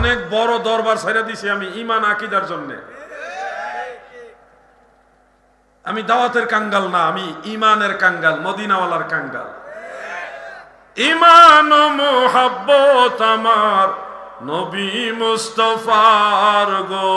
অনেক বড় দরবার ছাইরা দিছি আমি ইমান আকিদার জন্যে। আমি দাওয়াতের কাঙ্গাল না, আমি ইমানের কাঙ্গাল, মদিনাওয়ালার কাঙ্গাল। ইমান মোহাব্বত আমার নবী মুস্তফার গো।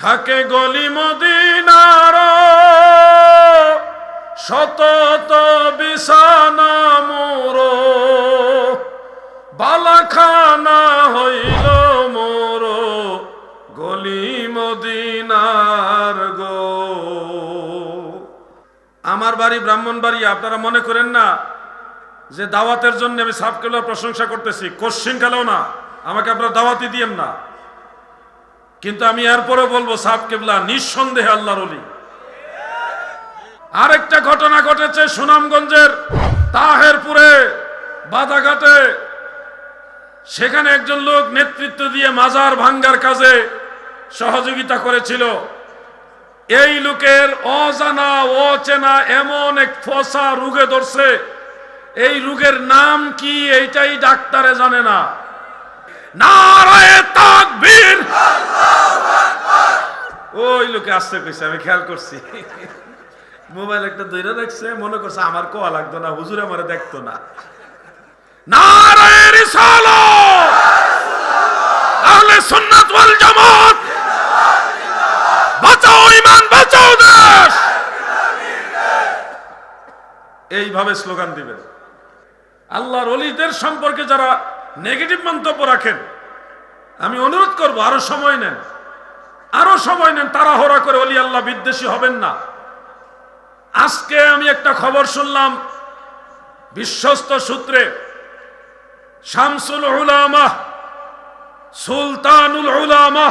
খাকে গলি মদিনার শতত বিছানা মোর বালাখানা হইল মোর গলি মদিনার গো। আমার বাড়ি ব্রাহ্মণবাড়ি আপনারা মনে করেন না যে দাওয়াতের জন্য আমি সাফ কেবলার প্রশংসা করতেছি? কোশ্চিন কালেও না। আমাকে আপনারা দাওয়াতি দিয়েন না। কিন্তু আমি এরপরে বলব, সাফ কেবলা নিঃসন্দেহে আল্লাহর অলি আরেকটা ঘটনা ঘটেছে সুনামগঞ্জের তাহেরপুরে, বাদাঘাটে। সেখানে একজন লোক নেতৃত্ব দিয়ে মাজার ভাঙ্গার কাজে সহযোগিতা করেছিল। এই লোকের অজানা, অচেনা এমন এক ফসা রোগে ধরছে। এই রোগের নাম কি এইটাই ডাক্তারে জানে না। ওই লোকে আসতে কইছে আমি খেয়াল করছি। মোবাইল একটা দইরা রাখছে মনে করছে আমার কোয়া লাগতো না, হুজুর আমারে দেখতো না। নারায়ে রিসালাত! আহলে এইভাবে স্লোগান দিবেন। আল্লাহর অলিদের সম্পর্কে যারা নেগেটিভ মন্তব্য রাখেন, আমি অনুরোধ করব, আরও সময় নেন। আরও সময় নেন, তাড়াহড়া করে অলি আল্লাহ বিদ্বেষী হবেন না। আজকে আমি একটা খবর শুনলাম, বিশ্বস্ত সূত্রে, শামসুল উলামা সুলতানুল উলামা,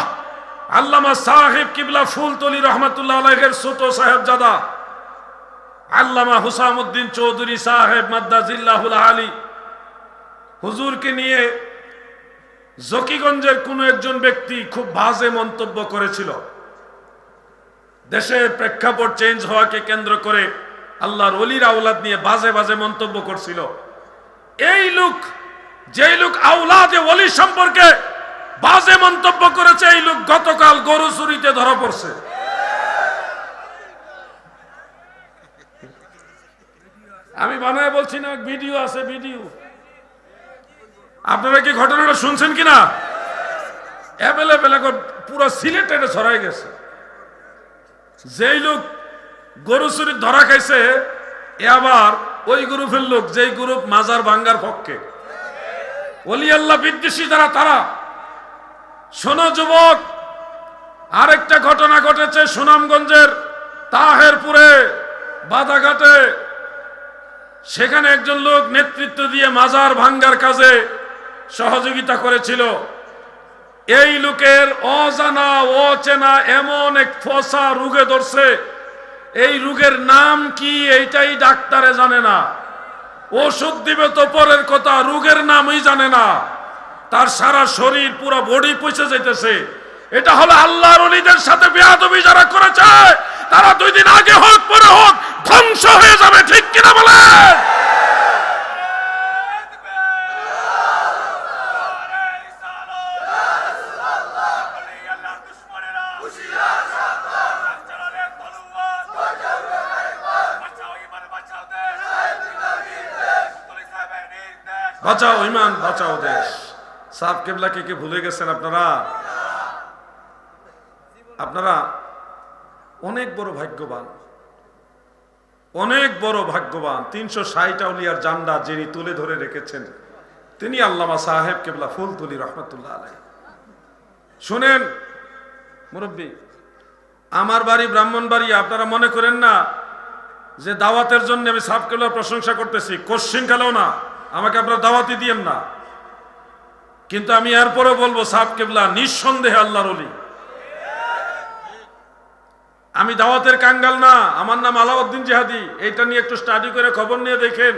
আল্লামা সাহেব কিবলা ফুলতলি রহমতুল্লাহ আলাইহের ছোট সাহেব জাদা আল্লামা হুসামুদ্দিন চৌধুরী সাহেব মাদ্দাজিল্লাহুল আলী। হুজুরকে নিয়ে জকিগঞ্জের কোনো একজন ব্যক্তি খুব বাজে মন্তব্য করেছিল। দেশের প্রেক্ষাপট চেঞ্জ হওয়াকে কেন্দ্র করে আল্লাহর অলির আওলাদ নিয়ে বাজে বাজে মন্তব্য করছিল। এই লোক, যেই লোক আওলাদে অলি সম্পর্কে বাজে মন্তব্য করেছে এই লোক গতকাল গরু চুরিতে ধরা পড়ছে। আমি বানায় বলছি না, ভিডিও আছে, ভিডিও। আপনারা কি ঘটনাটা শুনছেন কিনা? অ্যাভেলেবেল এখন পুরো সিলেট এটা ছড়াই গেছে। যেই লোক গরু চুরি ধরা খাইছে, এ আবার ওই গ্রুপের লোক, যেই গ্রুপ মাজার ভাঙ্গার পক্ষে। অলি আল্লাহ বিদ্বেষী যারা, তারা শোনো যুবক, আরেকটা ঘটনা ঘটেছে সুনামগঞ্জের তাহেরপুরে বাধাঘাটে সেখানে একজন লোক নেতৃত্ব দিয়ে মাজার ভাঙ্গার কাজে সহযোগিতা করেছিল। এই লোকের অজানা, অচেনা এমন এক ফসা রুগে ধরছে। এই রোগের নাম কি এইটাই ডাক্তারে জানে না। ওষুধ দিবে তো পরের কথা, রোগের নামই জানে না। তার সারা শরীর পুরো বডি পচে যাইতেছে এটা হলো আল্লাহর অলিদের সাথে বেয়াদবি যারা করেছে, তারা দুই দিন আগে হোক, পরে হোক, ধ্বংস হয়ে যাবে, ঠিক কিনা বলেন? বাঁচাও ইমান, বাঁচাও দেশ। সাব কেবলাকে কে ভুলে গেছেন আপনারা? আপনারা অনেক বড় ভাগ্যবান। অনেক বড় ভাগ্যবান। তিনশো ষাট জান্ডা যিনি তুলে ধরে রেখেছেন, তিনি আল্লামা সাহেব কেবলা ফুলতুলি রহমতুল্লাহ আলাই শুনেন, মুরব্বী, আমার বাড়ি ব্রাহ্মণবাড়ি, আপনারা মনে করেন না যে দাওয়াতের জন্য আমি সাফ কেবলার প্রশংসা করতেছি? কোশ্চিন কালেও না। আমাকে আপনারা দাওয়াতি দিয়েন না। কিন্তু আমি এরপরে বলব সাফ কেবলা, নিঃসন্দেহে আল্লাহর আমি দাওয়াতের কাঙ্গাল না, আমার নাম আলাউদ্দিন জেহাদি। এটা নিয়ে একটু স্টাডি করে খবর নিয়ে দেখেন,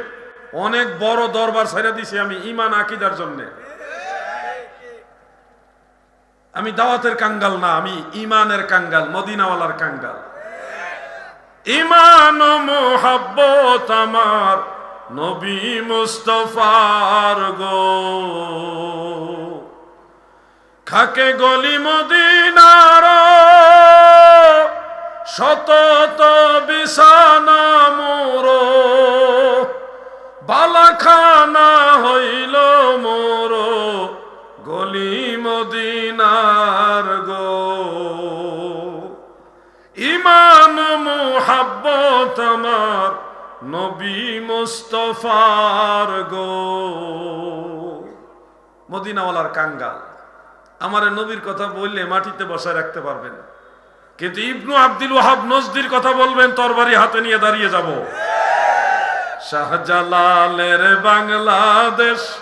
অনেক বড় দরবার ছাইরা দিছি আমি ইমান আকিদার জন্যে। আমি দাওয়াতের কাঙ্গাল না, আমি ইমানের কাঙ্গাল, মদিনাওয়ালার কাঙ্গাল। ইমান মোহাব্বত আমার। নবী মুস্তফার গো। খাকে গলি মদিনার শতত বিছানা মোর। বালাখানা হইল মোর গলি মদিনার গো। ইমান, মুহাব্বত আমার নবী মুস্তফার গো। মদিনাওয়ালার কাঙ্গাল। আমার নবীর কথা বললে মাটিতে বসায় রাখতে পারবেন। কিন্তু ইবনু আব্দুল ওয়াহাব নজদির কথা বলবেন, তরবারি হাতে নিয়ে দাঁড়িয়ে যাব। শাহজালালের বাংলাদেশ,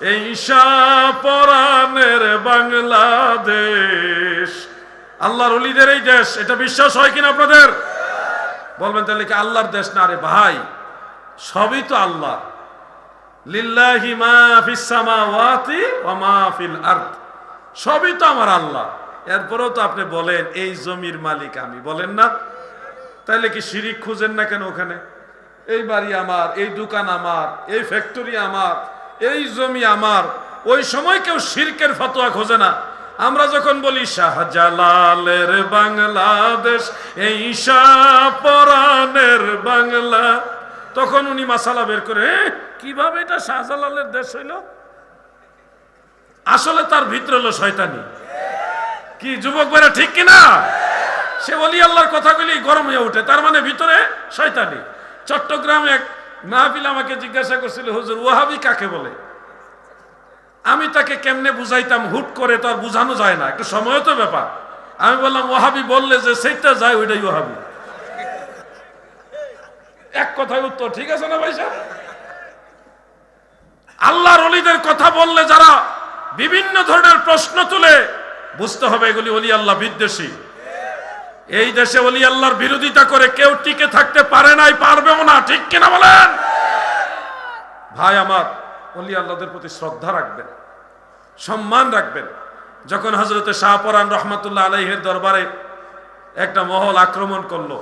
এই পরাণের বাংলাদেশ। আল্লাহর অলিদের এই দেশ, এটা বিশ্বাস হয় কিনা আপনাদের? বলবেন তাহলে কি আল্লাহর দেশ না রে ভাই? সবই তো আল্লাহ। লিল্লাহি মা ফিস সামাওয়াতি ওয়া মা ফিল আরদ। সবই তো আমার আল্লাহ। এরপরেও তো আপনি বলেন, এই জমির মালিক আমি। বলেন না। তাহলে কি শিরিক খুঁজেন না কেন ওখানে? এই বাড়ি আমার, এই দোকান আমার, এই ফ্যাক্টরি আমার, এই জমি আমার। ওই সময় কেউ শিরকের ফতোয়া খোঁজে না। আমরা যখন বলি শাহজালালের বাংলাদেশ, এই পরাণের বাংলা, তখন উনি মাসালা বের করে কীভাবে এটা শাহজালালের দেশ হইল? আসলে তার ভিতরে হলো শয়তানি। কি যুবক বেরা ঠিক কিনা? সে বলি, আল্লাহর কথাগুলি গরম হয়ে ওঠে তার মানে ভিতরে শয়তানি। চট্টগ্রামে এক মাহফিল আমাকে জিজ্ঞাসা করছিল, হুজুর, ওয়াহাবি কাকে বলে? আমি তাকে কেমনে বুঝাইতাম? হুট করে তো আর বুঝানো যায় না। একটু সময় তো ব্যাপার। আমি বললাম ওহাবি বললে যে সেইটা যায়, ওইটাই ওয়াহাবি। এক কথায় উত্তর, ঠিক আছে না ভাই আল্লাহর অলিদের কথা বললে যারা বিভিন্ন ধরনের প্রশ্ন তুলে, বুঝতে হবে এগুলি অলি আল্লাহ বিদ্বেষী। এই দেশে অলি আল্লাহর বিরোধিতা করে কেউ টিকে থাকতে পারে নাই, পারবেও না। ঠিক কিনা বলেন? ভাই আমার অলি আল্লাহদের প্রতি শ্রদ্ধা রাখবেন, সম্মান রাখবেন। যখন হজরতে শাহপরান রহমতুল্লাহ আলাইহের দরবারে একটা মহল আক্রমণ করল,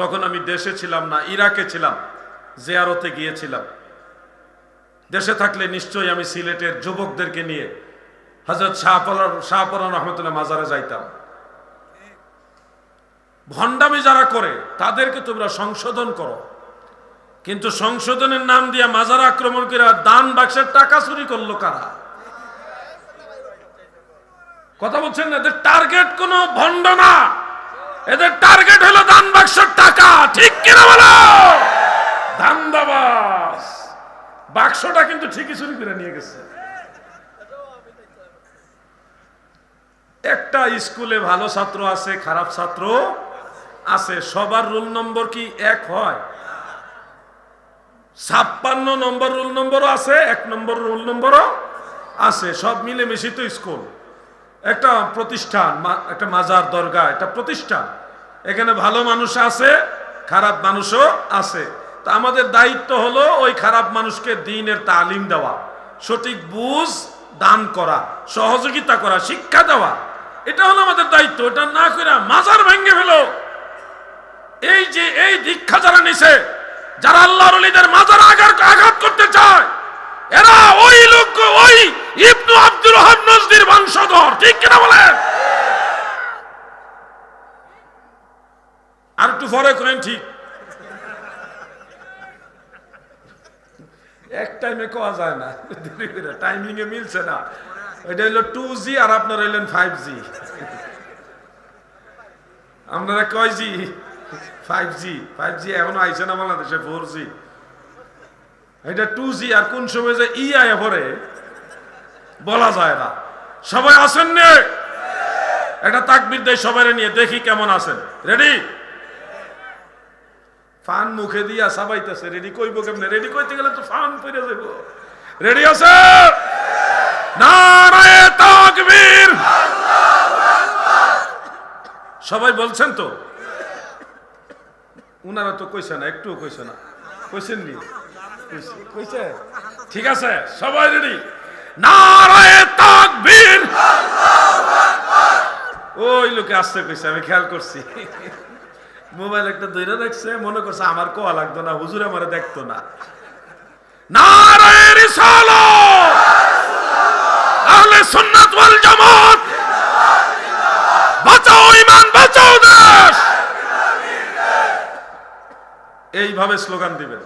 তখন আমি দেশে ছিলাম না, ইরাকে ছিলাম, জেয়ারতে গিয়েছিলাম। দেশে থাকলে নিশ্চয়ই আমি সিলেটের যুবকদেরকে নিয়ে হজরত শাহপরান শাহপরান রহমতুল্লাহ মাজারে যাইতাম। ভণ্ডামি যারা করে, তাদেরকে তোমরা সংশোধন করো। কিন্তু সংশোধনের নাম দিয়ে মাজার আক্রমণ করে দান বাক্সের টাকা চুরি করল কারা? কথা বলছেন এদের টার্গেট কোনো ভণ্ড না। এদের টার্গেট হলো দান বাক্সের টাকা। ঠিক কিনা বলো? ধান্দাবাস বাক্সটা কিন্তু ঠিকই চুরি করে নিয়ে গেছে। একটা স্কুলে ভালো ছাত্র আছে, খারাপ ছাত্র আছে। সবার রোল নম্বর কি এক হয়? ছাপ্পান্ন নম্বর রোল নম্বরও আছে, এক নম্বর রোল নম্বরও আছে, সব মিলেমিশে তো স্কুল। একটা প্রতিষ্ঠান একটা মাজার দরগা, একটা প্রতিষ্ঠান। এখানে ভালো মানুষ আছে, খারাপ মানুষও আছে। তা আমাদের দায়িত্ব হলো ওই খারাপ মানুষকে দিনের তালিম দেওয়া, সঠিক বুঝ দান করা, সহযোগিতা করা, শিক্ষা দেওয়া। এটা হলো আমাদের দায়িত্ব, এটা না করে মাজার ভেঙে ফেলো। এই যে, এই দীক্ষা যারা নিছে যারা আল্লাহর অলিদের মাজার আঘাত আঘাত করতে চায়, এরা ওই লোক ওই ইবনু আব্দুল ওহাব নজদির বংশধর। ঠিক কিনা বলেন? আর একটু পরে করেন ঠিক। এক টাইমে কোয়া যায় না। টাইমিং এ মিলছে না। এটা হইল টু জি আর আপনারা হইলেন ফাইভ জি আপনারা কয় জি ফাইভ জি ফাইভ জি এখনও আইসে না বাংলাদেশে ফোর জি এটা টু জি আর কোন সময় যে ই আয় পরে বলা যায় না। সবাই আসেন নে? একটা তাকবির দেয় সবাই নিয়ে, দেখি কেমন আছেন। রেডি ফান মুখে দিয়া সাবাইতেছে রেডি কইব কেমনে? রেডি কইতে গেলে তো ফান পড়ে যাব রেডি আছে? নারায়ে তাকবীর! সবাই বলছেন তো? উনারা তো কইছে না একটুও কইছে না। কইছেন নি? কইছে। ঠিক আছে সবাই রেডি নারায়ে তাকবীর। ওই লোকে আসতে কইছে আমি খেয়াল করছি। মোবাইল একটা ধরে রাখছে মনে করছে আমার কোয়া লাগতো না হুজুর আমারে দেখতো না। নারায়ে রিসালাত। আহলে সুন্নাত ওয়াল জামাত। বাঁচাও ঈমান বাঁচাও দেশ। এইভাবে স্লোগান দিবেন।